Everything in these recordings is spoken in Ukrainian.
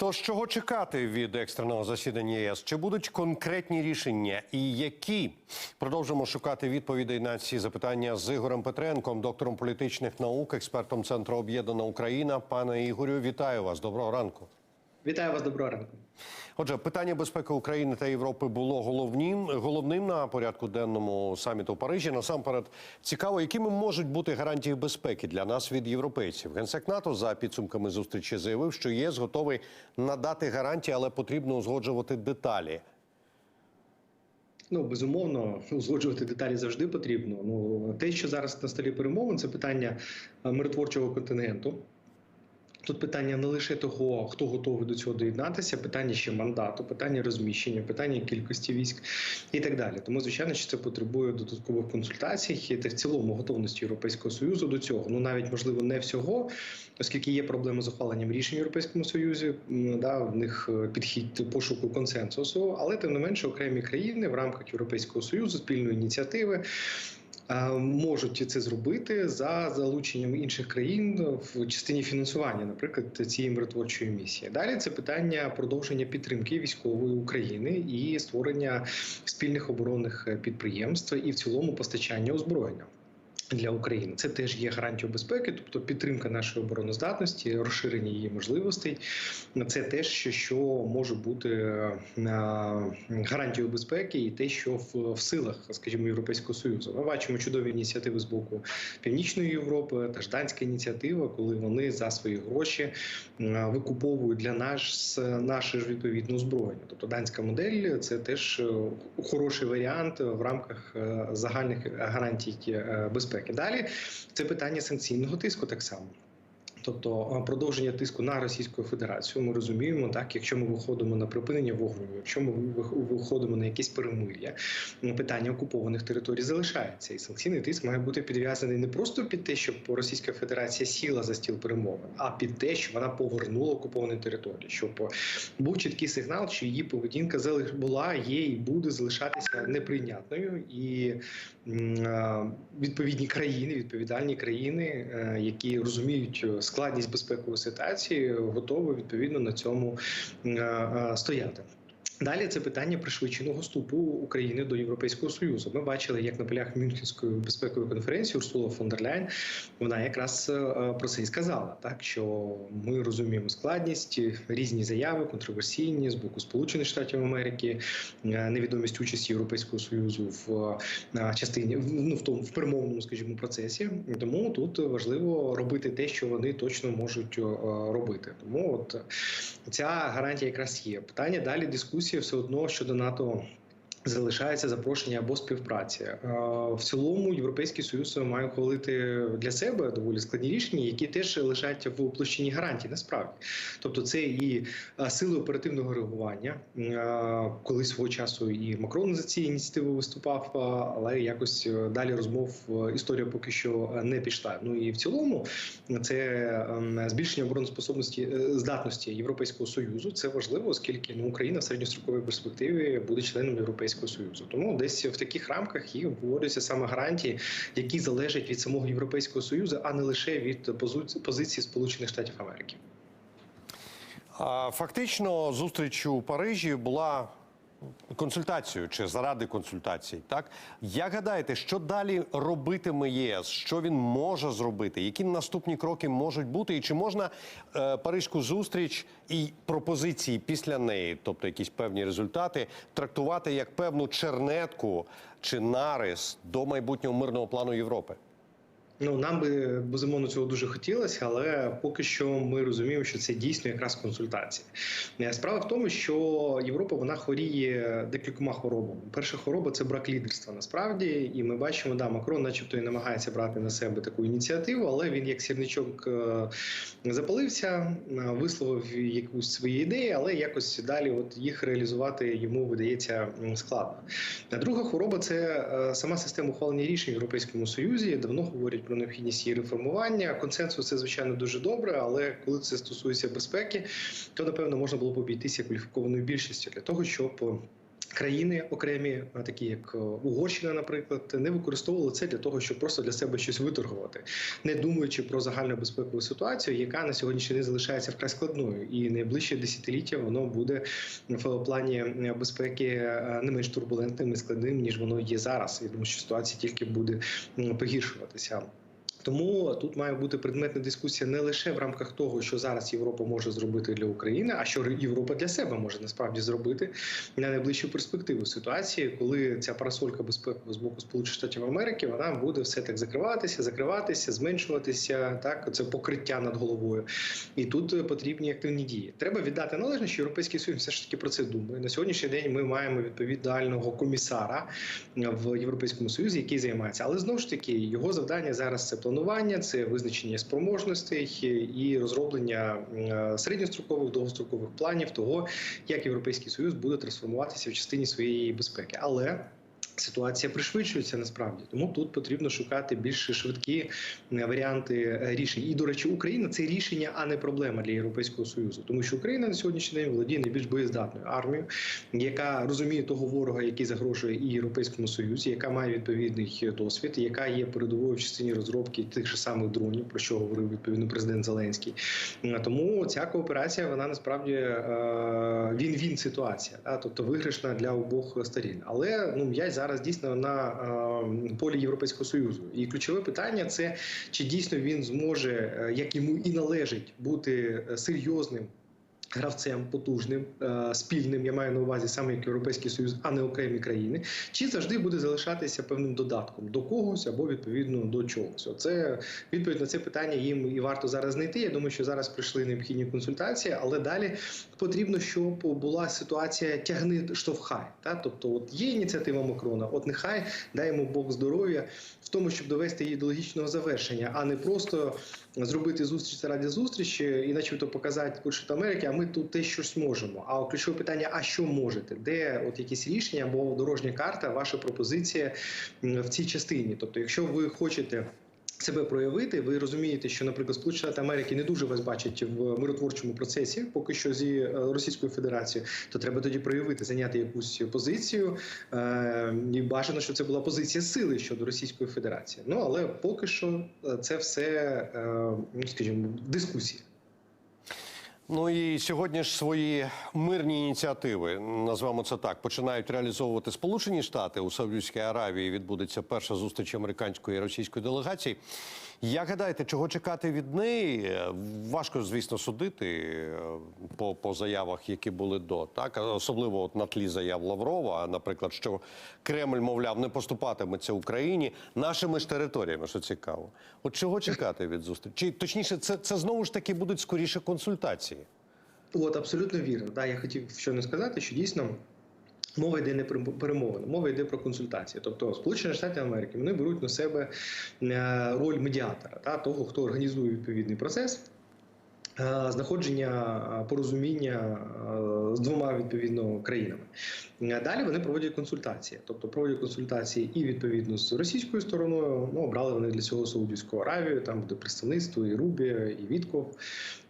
Тож чого чекати від екстреного засідання ЄС? Чи будуть конкретні рішення і які? Продовжимо шукати відповідей на ці запитання з Ігорем Петренком, доктором політичних наук, експертом Центру Об'єднана Україна. Пане Ігорю, вітаю вас. Доброго ранку. Вітаю вас, доброго ранку. Отже, питання безпеки України та Європи було головним головним на порядку денному саміту в Парижі. Насамперед, цікаво, якими можуть бути гарантії безпеки для нас від європейців. Генсек НАТО за підсумками зустрічі заявив, що ЄС готовий надати гарантії, але потрібно узгоджувати деталі. Ну безумовно, узгоджувати деталі завжди потрібно. Ну те, що зараз на столі перемовин, це питання е, миротворчого контингенту. Тут питання не лише того, хто готовий до цього доєднатися, питання ще мандату, питання розміщення, питання кількості військ і так далі. Тому, звичайно, що це потребує додаткових консультацій та в цілому готовності Європейського союзу до цього. Ну навіть можливо не всього, оскільки є проблеми з ухваленням рішень Європейському Союзі. Да, в них е, підхід пошуку консенсусу, але тим не менше окремі країни в рамках Європейського союзу спільної ініціативи. Е, Можуть це зробити за залученням інших країн в частині фінансування, наприклад, цієї миротворчої місії. Далі це питання продовження підтримки військової України і створення спільних оборонних підприємств і в цілому постачання озброєння. Для України це теж є гарантією безпеки, тобто підтримка нашої обороноздатності, розширення її можливостей. Це теж що, може бути е, гарантією безпеки, і те, що в, силах, скажімо, Європейського союзу. Ми бачимо чудові ініціативи з боку Північної Європи та ж данська ініціатива, коли вони за свої гроші е, викуповують для нас наше ж відповідне озброєння. Тобто данська модель це теж е, хороший варіант в рамках загальних гарантій е, безпеки. Далі це питання санкційного тиску так само. Тобто е, продовження тиску на Російську Федерацію, ми розуміємо, так якщо ми виходимо на припинення вогню, якщо ми виходимо на якісь перемир'я, питання окупованих територій залишається, і санкційний тиск має бути підв'язаний не просто під те, щоб Російська Федерація сіла за стіл перемовин, а під те, що вона повернула окуповані території, щоб був чіткий сигнал, що її поведінка залиш- була, є і буде залишатися неприйнятною, і е, відповідні країни, відповідальні країни, е, які розуміють е, складність безпекової ситуації, готова відповідно на цьому е, е, стояти. Далі це питання пришвидшеного вступу України до Європейського союзу. Ми бачили, як на полях Мюнхенської безпекової конференції Урсула фон дер Ляйн вона якраз е, про це і сказала, так що ми розуміємо складність, різні заяви, контроверсійні з боку Сполучених Штатів Америки, е, невідомість участі Європейського союзу в е, частині ну в тому в перемовному, скажімо, процесі. Тому тут важливо робити те, що вони точно можуть робити. Тому от ця гарантія якраз є. Питання далі дискусії все одно щодо НАТО. Залишається запрошення або співпраці Е, в цілому. Європейський союз має ухвалити для себе доволі складні рішення, які теж лежать в площині гарантій. Насправді, тобто, це і е, сили оперативного реагування. Е, Коли свого часу і Макрон за ці ініціативи виступав, але якось далі розмов історія поки що не пішла. Ну і в цілому це ем, збільшення обороноспособності здатності Європейського союзу. Це важливо, оскільки ну Україна в середньостроковій перспективі буде членом Європейського союзу. Тому десь в таких рамках і обговорюються саме гарантії, які залежать від самого Європейського союзу, а не лише від позиції Сполучених Штатів Америки. Фактично, зустріч у Парижі була консультацією чи заради консультацій. Так як гадаєте, що далі робитиме ЄС? Що він може зробити? Які наступні кроки можуть бути? І чи можна е, паризьку зустріч і пропозиції після неї, тобто якісь певні результати, трактувати як певну чернетку чи нарис до майбутнього мирного плану Європи? Ну нам би безумовно цього дуже хотілося, але поки що ми розуміємо, що це дійсно якраз консультації. Е, Справа в тому, що Європа вона хворіє декількома хворобами. Перша хвороба це брак лідерства. Насправді, і ми бачимо, да, Макрон, начебто, і намагається брати на себе таку ініціативу, але він як сірничок е, запалився, е, висловив якусь свої ідеї, але якось далі, от їх реалізувати йому видається складно. Друга хвороба це сама система ухвалення рішень в Європейському Союзі. Давно говорять про необхідність її реформування. Консенсус це звичайно дуже добре, але коли це стосується безпеки, то напевно можна було б обійтися кваліфікованою більшістю для того, щоб Країни окремі, такі як е, Угорщина, наприклад, не використовували це для того, щоб просто для себе щось виторгувати, не думаючи про загальну безпекову ситуацію, яка на сьогоднішній день залишається вкрай складною, і найближче десятиліття воно буде в плані е, безпеки е, не менш турбулентним і складним ніж воно є зараз. Я думаю, що ситуація тільки буде погіршуватися. Тому тут має бути предметна дискусія не лише в рамках того, що зараз Європа може зробити для України, а що Європа для себе може насправді зробити на найближчу перспективу ситуації, коли ця парасолька безпеки з боку Сполучених Штатів Америки вона буде все так закриватися, закриватися, зменшуватися. Так, це покриття над головою. І тут потрібні активні дії. Треба віддати належне, що Європейський Союз все ж таки про це думає. На сьогоднішній день ми маємо відповідального комісара в Європейському Союзі, який займається. Але знову ж таки його завдання зараз це планування, це визначення спроможностей і розроблення е, середньострокових довгострокових планів того, як Європейський Союз буде трансформуватися в частині своєї безпеки. Але Ситуація пришвидшується насправді, тому тут потрібно шукати більш швидкі е, варіанти е, рішень. І до речі, Україна це рішення, а не проблема для Європейського союзу, тому що Україна на сьогоднішній день володіє найбільш боєздатною армією, яка розуміє того ворога, який загрожує і Європейському Союзі, яка має відповідний досвід, яка є передовою в частині розробки тих же самих дронів, про що говорив відповідно президент Зеленський. Е, Тому ця кооперація вона насправді е, він-він ситуація, тобто виграшна для обох сторін. Але ну м'яч зараз дійсно на е, полі Європейського союзу. І ключове питання це чи дійсно він зможе, е, як йому і належить, бути е, серйозним. Гравцем потужним спільним, я маю на увазі саме як Європейський Союз, а не окремі країни, чи завжди буде залишатися певним додатком до когось або відповідно до чогось? Оце відповідь на це питання їм і варто зараз знайти. Я думаю, що зараз прийшли необхідні консультації, але далі потрібно, щоб була ситуація тягни штовхай. Та тобто, от є ініціатива Макрона, от нехай йому Бог здоров'я в тому, щоб довести її до логічного завершення, а не просто зробити зустріч раді зустрічі і, начебто, показати Сполучені Америки, а ми тут те щось можемо. А ключове питання: а що можете? Де от якісь рішення або дорожня карта, ваша пропозиція в цій частині? Тобто, якщо ви хочете. Себе проявити, ви розумієте, що, наприклад, Сполучені Штати Америки не дуже вас бачать в миротворчому процесі, поки що зі е, Російською Федерацією, то треба тоді проявити, зайняти якусь позицію. Е, і бажано, щоб це була позиція сили щодо Російської Федерації. Ну але поки що е, це все, ну скажімо, дискусія. Ну і сьогодні ж свої мирні ініціативи, назвемо це так, починають реалізовувати Сполучені Штати у Саудівській Аравії. Відбудеться перша зустріч американської і російської делегації. Як гадаєте, чого чекати від неї? Е, Важко, звісно, судити е, по, по заявах, які були до так, особливо от на тлі заяв Лаврова, наприклад, що Кремль, мовляв, не поступатиметься Україні нашими ж територіями, що цікаво. От чого чекати від зустрічі? Чи точніше, це, це знову ж таки будуть скоріше консультації. От абсолютно вірно. Да, я хотів щойно сказати, що дійсно. Мова йде не про перемовини, мова йде про консультації. Тобто Сполучені Штати Америки вони беруть на себе е, роль медіатора, та того, хто організує відповідний процес. е, Знаходження е, порозуміння з двома відповідно країнами. Е, Далі вони проводять консультації, тобто проводять консультації і відповідно з російською стороною. Ну обрали вони для цього Саудівську Аравію. Там буде представництво і Рубія, і Вітков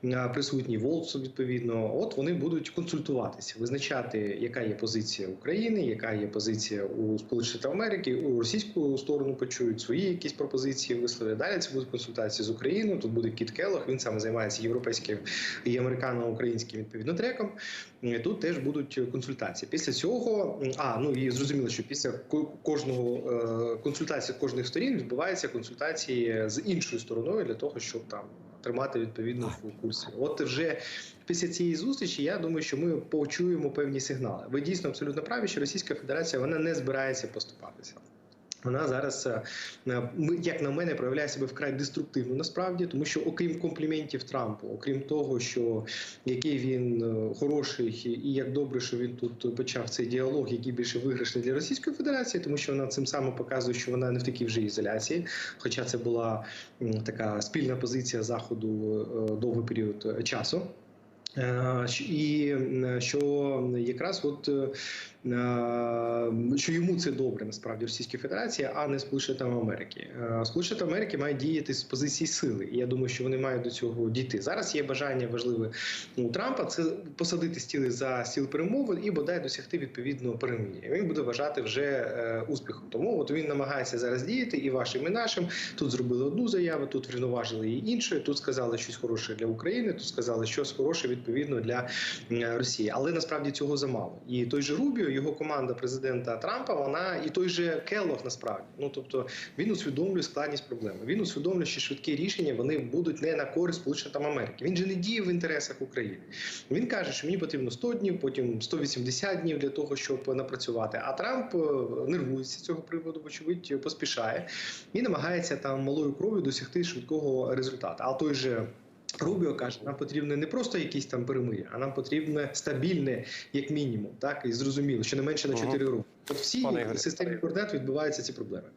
е, присутній Волцов. Відповідно, от вони будуть консультуватися, визначати, яка є позиція України, яка є позиція у Сполучених Америки, у російську сторону почують свої якісь пропозиції, висловлять. Далі це будуть консультації з Україною. Тут буде Кіт Келлог, він саме займається європейським і американо-українським відповідно треком. Е, Тут теж будуть консультації. Після цього а ну і зрозуміло, що після ко- кожного е, консультації кожних сторін відбуваються консультації з іншою стороною для того, щоб там тримати відповідно в курсі. От вже після цієї зустрічі я думаю, що ми почуємо певні сигнали. Ви дійсно абсолютно праві, що Російська Федерація вона не збирається поступатися. Вона зараз, е, як на мене, проявляє себе вкрай деструктивно насправді, тому що окрім компліментів Трампу, окрім того, що який він е, хороший і як добре, що він тут почав цей діалог, який більше виграшний для Російської Федерації, тому що вона цим самим показує, що вона не в такій вже ізоляції. Хоча це була така спільна позиція заходу е, довгий період часу. І що якраз от що йому це добре насправді Російській Федерації, а не Сполучені Америки. Е, Сполучені Штати Америки мають діяти з позиції сили, і я думаю, що вони мають до цього дійти. Зараз є бажання важливе у Трампа це посадити стіли за стіл перемовин і бодай досягти відповідного перемир'я. Він буде вважати вже е, успіхом. Тому от він намагається зараз діяти і вашим, і нашим. Тут зробили одну заяву, тут врівноважили її іншою. Тут сказали щось хороше для України, тут сказали щось хороше відповідно для е, Росії. Але насправді цього замало. І той же Рубіо, його команда президента Трампа, вона і той же Келлог насправді. Ну тобто він усвідомлює складність проблеми. Він усвідомлює, що швидкі рішення вони будуть не на користь Сполучених Штатів Америки. Він же не діє в інтересах України. Він каже, що мені потрібно 100 днів, потім 180 днів для того, щоб напрацювати. А Трамп е, нервується з цього приводу, вочевидь, поспішає і намагається там малою кров'ю досягти швидкого результату. А той же. Рубіо каже, нам потрібне не просто якісь там перемир'я, а нам потрібне стабільне, як мінімум, так і зрозуміло, що не менше на Мгм. 4 роки. От всі системі координат відбуваються ці проблеми.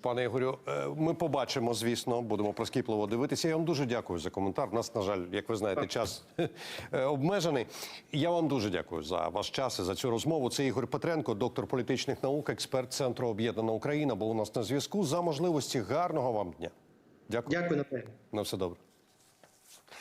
Пане Ігорю, е, ми побачимо, звісно, будемо прискіпливо дивитися. Я вам дуже дякую за коментар. У нас, на жаль, як ви знаєте, час е, обмежений. Я вам дуже дякую за ваш час і за цю розмову. Це Ігор Петренко, доктор політичних наук, експерт Центру Об'єднана Україна. Був у нас на зв'язку. За можливості гарного вам дня. Дякую. Дякую, напевно. На все добре.